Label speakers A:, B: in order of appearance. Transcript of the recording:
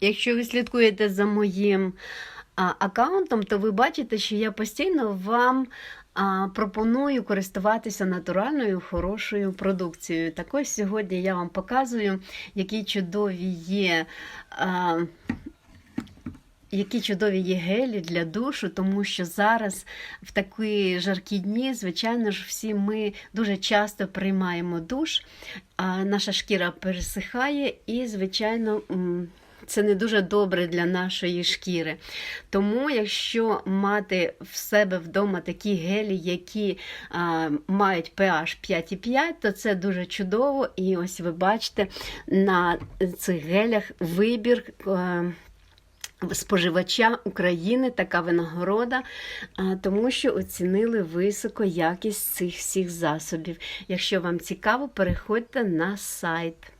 A: Якщо ви слідкуєте за моїм аккаунтом, то ви бачите, що я постійно вам пропоную користуватися натуральною хорошою продукцією. Так ось сьогодні я вам показую, які чудові є. Які чудові є гелі для душу, тому що зараз в такі жаркі дні, звичайно ж, всі ми дуже часто приймаємо душ, наша шкіра пересихає і, звичайно, це не дуже добре для нашої шкіри. Тому, якщо мати в себе вдома такі гелі, які а, мають pH 5,5, то це дуже чудово. І ось ви бачите на цих гелях вибір. е, Споживача України така винагорода, тому що оцінили високо якість цих всіх засобів. Якщо вам цікаво, переходьте на сайт.